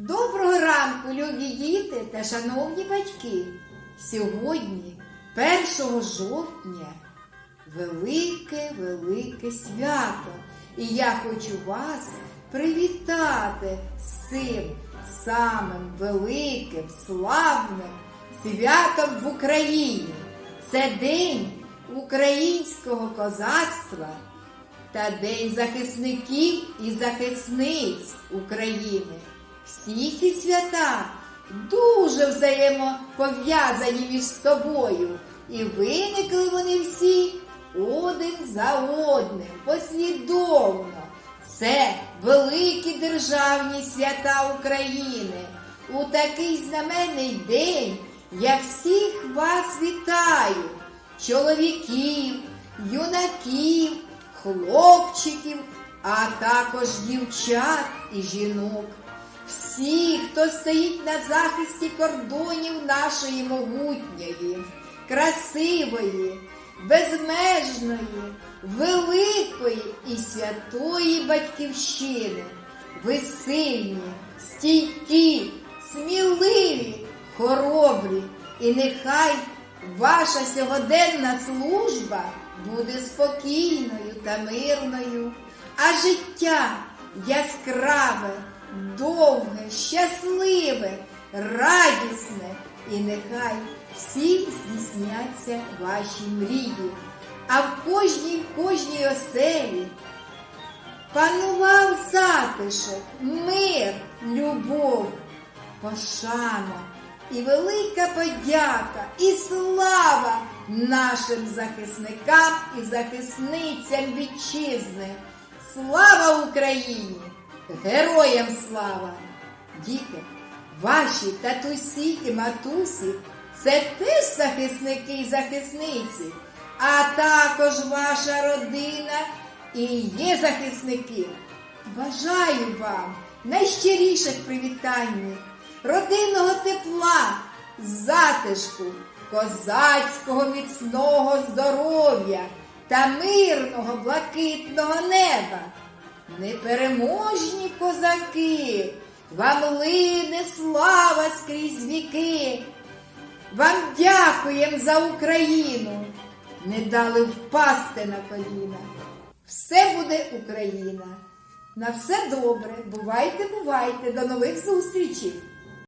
Доброго ранку, любі діти та шановні батьки. Сьогодні, 1 жовтня, велике, велике свято. І я хочу вас привітати з цим самим великим, славним святом в Україні. Це День українського козацтва та День захисників і захисниць України. Всі ці свята дуже взаємопов'язані між собою, і виникли вони всі один за одним, послідовно. Це великі державні свята України. У такий знаменний день я всіх вас вітаю, чоловіків, юнаків, хлопчиків, а також дівчат і жінок. Всі, хто стоїть на захисті кордонів нашої могутньої, красивої, безмежної, великої і святої батьківщини. Ви сильні, стійкі, сміливі, хоробрі, і нехай ваша сьогоденна служба буде спокійною та мирною, а життя яскраве, довге, щасливе, радісне, і нехай всі здійсняться ваші мрії, а в кожній в кожній оселі панував затишок, мир, любов, пошана і велика подяка, і слава нашим захисникам і захисницям вітчизни. Слава Україні! Героям слава! Діти, ваші татусі і матусі це теж захисники і захисниці, а також ваша родина і є захисники. Бажаю вам найщиріших привітань, родинного тепла, затишку, козацького міцного здоров'я та мирного блакитного неба. Непереможні козаки, вам лине слава скрізь віки. Вам дякуєм за Україну. Не дали впасти на коліна. Все буде Україна. На все добре. Бувайте, бувайте. До нових зустрічей!